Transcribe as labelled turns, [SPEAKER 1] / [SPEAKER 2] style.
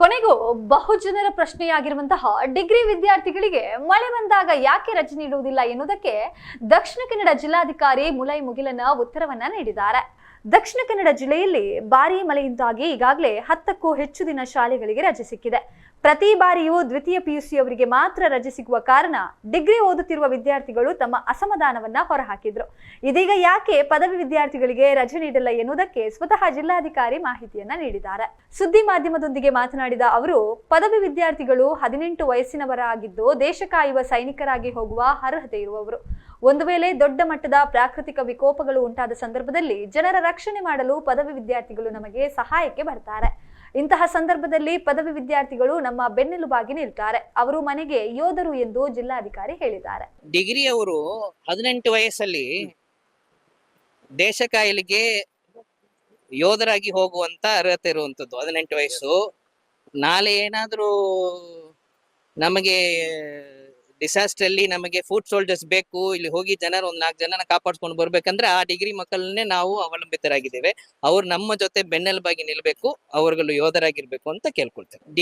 [SPEAKER 1] ಕೊನೆಗೂ ಬಹುಜನರ ಪ್ರಶ್ನೆಯಾಗಿರುವಂತಹ ಡಿಗ್ರಿ ವಿದ್ಯಾರ್ಥಿಗಳಿಗೆ ಮಳೆ ಬಂದಾಗ ಯಾಕೆ ರಜೆ ನೀಡುವುದಿಲ್ಲ ಎನ್ನುವುದಕ್ಕೆ ದಕ್ಷಿಣ ಕನ್ನಡ ಜಿಲ್ಲಾಧಿಕಾರಿ ಮುಲೈ ಮುಗಿಲನ ಉತ್ತರವನ್ನ ನೀಡಿದ್ದಾರೆ. ದಕ್ಷಿಣ ಕನ್ನಡ ಜಿಲ್ಲೆಯಲ್ಲಿ ಭಾರೀ ಮಳೆಯಿಂದಾಗಿ ಈಗಾಗಲೇ ಹತ್ತಕ್ಕೂ ಹೆಚ್ಚು ದಿನ ಶಾಲೆಗಳಿಗೆ ರಜೆ ಸಿಕ್ಕಿದೆ. ಪ್ರತಿ ಬಾರಿಯೂ ದ್ವಿತೀಯ ಪಿಯುಸಿ ಅವರಿಗೆ ಮಾತ್ರ ರಜೆ ಸಿಗುವ ಕಾರಣ ಡಿಗ್ರಿ ಓದುತ್ತಿರುವ ವಿದ್ಯಾರ್ಥಿಗಳು ತಮ್ಮ ಅಸಮಾಧಾನವನ್ನ ಹೊರಹಾಕಿದ್ರು. ಇದೀಗ ಯಾಕೆ ಪದವಿ ವಿದ್ಯಾರ್ಥಿಗಳಿಗೆ ರಜೆ ನೀಡಲ್ಲ ಎನ್ನುವುದಕ್ಕೆ ಸ್ವತಃ ಜಿಲ್ಲಾಧಿಕಾರಿ ಮಾಹಿತಿಯನ್ನ ನೀಡಿದ್ದಾರೆ. ಸುದ್ದಿ ಮಾಧ್ಯಮದೊಂದಿಗೆ ಮಾತನಾಡಿದ ಅವರು, ಪದವಿ ವಿದ್ಯಾರ್ಥಿಗಳು ಹದಿನೆಂಟು ವಯಸ್ಸಿನವರಾಗಿದ್ದು ದೇಶ ಕಾಯುವ ಸೈನಿಕರಾಗಿ ಹೋಗುವ ಅರ್ಹತೆ ಇರುವವರು. ಒಂದು ವೇಳೆ ದೊಡ್ಡ ಮಟ್ಟದ ಪ್ರಾಕೃತಿಕ ವಿಕೋಪಗಳು ಉಂಟಾದ ಸಂದರ್ಭದಲ್ಲಿ ಜನರ ರಕ್ಷಣೆ ಮಾಡಲು ಪದವಿ ವಿದ್ಯಾರ್ಥಿಗಳು ನಮಗೆ ಸಹಾಯಕ್ಕೆ ಬರ್ತಾರೆ. ಇಂತಹ ಸಂದರ್ಭದಲ್ಲಿ ಪದವಿ ವಿದ್ಯಾರ್ಥಿಗಳು ನಮ್ಮ ಬೆನ್ನೆಲುಬಾಗಿ ನಿಲ್ತಾರೆ. ಅವರು ಮನೆಗೆ ಯೋಧರು ಎಂದು ಜಿಲ್ಲಾಧಿಕಾರಿ ಹೇಳಿದ್ದಾರೆ.
[SPEAKER 2] ಡಿಗ್ರಿ ಅವರು ಹದಿನೆಂಟು ವಯಸ್ಸಲ್ಲಿ ದೇಶ ಕಾಯಿಲೆಗೆ ಯೋಧರಾಗಿ ಹೋಗುವಂತ ಅರ್ಹತೆ ಇರುವಂತದ್ದು, ಹದಿನೆಂಟು ವಯಸ್ಸು. ನಾಳೆ ಏನಾದ್ರೂ ನಮಗೆ ಡಿಸಾಸ್ಟರ್ ಅಲ್ಲಿ ನಮಗೆ ಫುಡ್ ಸೋಲ್ಜರ್ಸ್ ಬೇಕು, ಇಲ್ಲಿ ಹೋಗಿ ಜನರು ಒಂದ್ ನಾಲ್ಕು ಜನನ ಕಾಪಾಡ್ಕೊಂಡು ಬರ್ಬೇಕಂದ್ರೆ ಆ ಡಿಗ್ರಿ ಮಕ್ಕಳನ್ನೇ ನಾವು ಅವಲಂಬಿತರಾಗಿದ್ದೇವೆ. ಅವ್ರು ನಮ್ಮ ಜೊತೆ ಬೆನ್ನೆಲುಬಾಗಿ ನಿಲ್ಬೇಕು, ಅವರುಗಳು ಯೋಧರಾಗಿರ್ಬೇಕು ಅಂತ ಕೇಳ್ಕೊಳ್ತೇವೆ